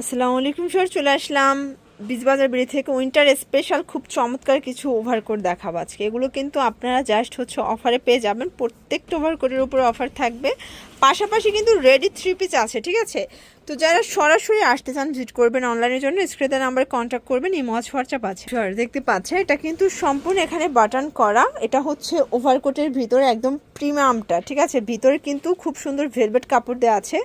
আসসালামু আলাইকুম সর চলে আসলাম বিজবাজার বিড়ি থেকে উইন্টার স্পেশাল খুব চমৎকার কিছু ওভারকোট দেখাবো আজকে। এগুলো কিন্তু আপনারা জাস্ট হচ্ছে অফারে পেয়ে যাবেন। প্রত্যেকটা ওভারকোটের উপরে অফার থাকবে। পাশাপাশি কিন্তু রেডি থ্রি পিস আছে, ঠিক আছে? তো যারা সরাসরি আসতে চান ভিজিট করবেন অনলাইনের জন্য স্ক্রিনের নাম্বারে কন্ট্যাক্ট করবেন এই মজ হোয়াটসঅ্যাপ আছে। স্যার দেখতে পাচ্ছে এটা কিন্তু সম্পূর্ণ এখানে বাটন করা। এটা হচ্ছে ওভারকোটের ভিতরে একদম প্রিমিয়ামটা ঠিক আছে? ভিতরে কিন্তু খুব সুন্দর ভেলভেট কাপড় দেওয়া আছে।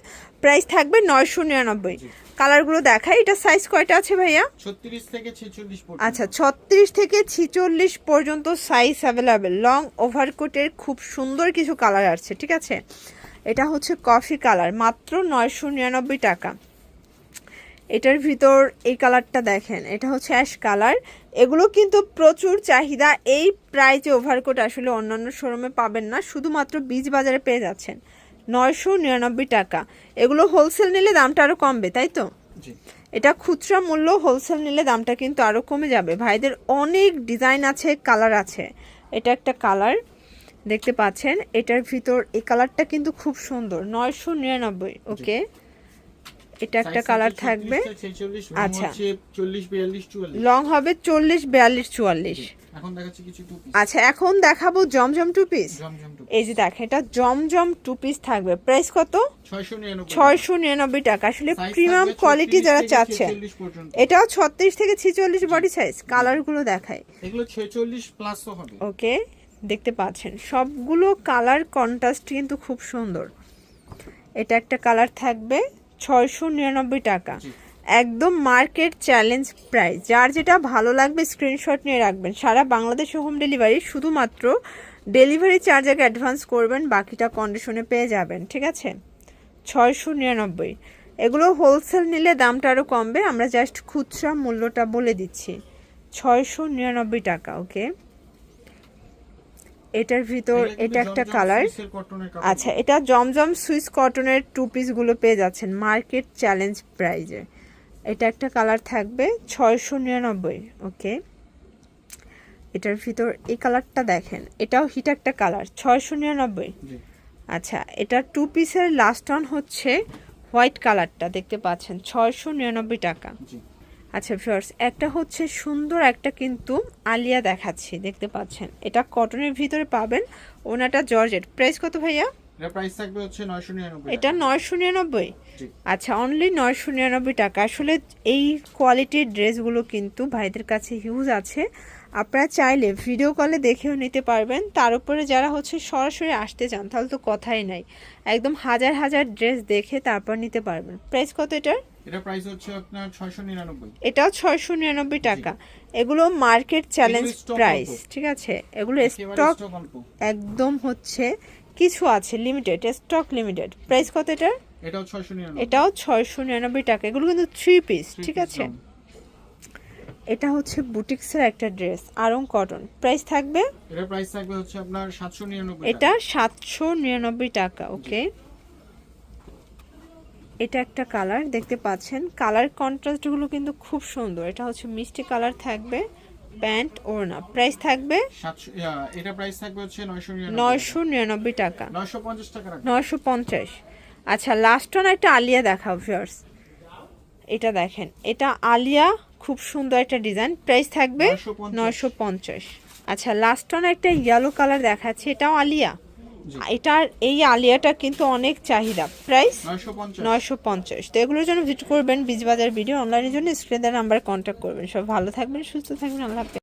প্রাইস থাকবে নয়শো নিরানব্বই। কালারগুলো দেখাই এটা সাইজ কয়টা আছে ভাইয়া? ছত্রিশ থেকে ছেচল্লিশ আচ্ছা ছত্রিশ থেকে ছিচল্লিশ পর্যন্ত সাইজ অ্যাভেলেবেল লং ওভারকোটের খুব সুন্দর কিছু কালার আসছে ঠিক আছে? এটা হচ্ছে কফি কালার মাত্র নয়শো নিরানব্বই টাকা। এটার ভিতর এই কালারটা দেখেন এটা হচ্ছে অ্যাশ কালার। এগুলো কিন্তু প্রচুর চাহিদা এই প্রাইজে ওভারকোট আসলে অন্যান্য শোরুমে পাবেন না শুধুমাত্র বীজ বাজারে পেয়ে যাচ্ছেন। নয়শো নিরানব্বই টাকা। এগুলো হোলসেল নিলে দামটা আরও কমবে তাই তো? এটা খুচরা মূল্য হোলসেল নিলে দামটা কিন্তু আরও কমে যাবে। ভাইদের অনেক ডিজাইন আছে কালার আছে। এটা একটা কালার দেখতে পাচ্ছেন এটার ভিতর এই কালারটা কিন্তু খুব সুন্দর নয়শো নিরানব্বই ওকে? এটা একটা কালার থাকবে। আচ্ছা। লং হবে চল্লিশ বিয়াল্লিশ চুয়াল্লিশ। আচ্ছা এখন দেখাবো জমজম টু পিস এই যে দেখেন এটা জমজম টু পিস থাকবে। প্রাইস কত? ছয়শো নিরানব্বই টাকা। আসলে প্রিমিয়াম কোয়ালিটি যারা থেকে চাচ্ছেন এটাও ছত্রিশ থেকে ছেচল্লিশ বডি সাইজ কালারগুলো দেখায়। ওকে দেখতে পাচ্ছেন। সবগুলো কালার কন্ট্রাস্ট কিন্তু খুব সুন্দর। এটা একটা কালার থাকবে ছয়শো নিরানব্বই টাকা। একদম মার্কেট চ্যালেঞ্জ প্রাইস যার যেটা ভালো লাগবে স্ক্রিনশট নিয়ে রাখবেন। সারা বাংলাদেশে হোম ডেলিভারি শুধুমাত্র ডেলিভারি চার্জ আগে অ্যাডভান্স করবেন বাকিটা কন্ডিশনে পেয়ে যাবেন ঠিক আছে? ছয়শো নিরানব্বই। এগুলো হোলসেল নিলে দামটা আরও কমবে। আমরা জাস্ট খুচরা মূল্যটা বলে দিচ্ছি। ছয়শো নিরানব্বই টাকা ওকে এটার ভিতর এটা একটা কালার। আচ্ছা এটা জমজম সুইস কটনের টু পিসগুলো পেয়ে যাচ্ছেন মার্কেট চ্যালেঞ্জ প্রাইজে এটা একটা কালার থাকবে ছয়শো নিরানব্বই ওকে? এটার ভিতর এই কালারটা দেখেন এটাও হিট একটা কালার ছয়শো নিরানব্বই। জি। আচ্ছা এটা টু পিসের লাস্ট অন হচ্ছে হোয়াইট কালারটা দেখতে পাচ্ছেন ছয়শো নিরানব্বই টাকা। জি। আচ্ছা ভিউয়ার্স একটা হচ্ছে সুন্দর একটা কিন্তু আলিয়া দেখাচ্ছি দেখতে পাচ্ছেন। এটা কটনের ভিতরে পাবেন ওনাটা জর্জেট। প্রাইস কত ভাইয়া? এটা নয়শো নিরানব্বই আচ্ছা অনলি নয়শো নিরানব্বই টাকা। আসলে এই কোয়ালিটির ড্রেসগুলো কিন্তু ভাইদের কাছে হিউজ আছে। আপনারা চাইলে ভিডিও কলে দেখেও নিতে পারবেন। তার উপরে যারা হচ্ছে সরাসরি আসতে চান তাহলে তো কথাই নাই। একদম হাজার হাজার ড্রেস দেখে তারপর নিতে পারবেন। প্রাইস কত এটার? এটা প্রাইস হচ্ছে আপনার ছয়শো নিরানব্বই। এটাও ছয়শো নিরানব্বই টাকা। এগুলো মার্কেট চ্যালেঞ্জ প্রাইস ঠিক আছে? এগুলো স্টক একদম হচ্ছে কিছু আছে লিমিটেড স্টক লিমিটেড প্রাইস কত এটার? এটাও ছয়শো নিরানব্বই। এটাও ছয়শো নিরানব্বই টাকা। এগুলো কিন্তু থ্রি পিস ঠিক আছে? এটা হচ্ছে বুটিক্সের একটা ড্রেস আরং কটন প্রাইস থাকবে? এটা প্রাইস থাকবে হচ্ছে আপনার সাতশো নিরানব্বই এটা সাতশো নিরানব্বই টাকা ওকে এটা একটা কালার দেখতে পাচ্ছেন। কালার কন্ট্রাস্টগুলো কিন্তু খুব সুন্দর। এটা হচ্ছে মিষ্টি কালার থাকবে প্যান্ট ওড়না প্রাইস থাকবে এটা প্রাইস থাকবে হচ্ছে নয়শো নিরানব্বই নয়শো নিরানব্বই টাকা। নয়শো পঞ্চাশ টাকা রাখবেন নয়শো পঞ্চাশ। আচ্ছা লাস্ট ওয়ান একটা আলিয়া দেখাও ভিউয়ার্স এটা দেখেন এটা আলিয়া খুব সুন্দর একটা ডিজাইন প্রাইস থাকবে 950 নয়শো পঞ্চাশ। আচ্ছা লাস্ট ওয়ান একটা ইয়েলো কালার দেখাচ্ছে এটাও আলিয়া। এটার এই আলিয়াটা কিন্তু অনেক চাহিদা। প্রাইস নয়শো পঞ্চাশ। তো এগুলোর জন্য ভিজিট করবেন বীজবাজার ভিডিও অনলাইনের জন্য স্ক্রিনে নাম্বারে কন্ট্যাক্ট করবেন। সব ভালো থাকবেন সুস্থ থাকবেন আল্লাহ।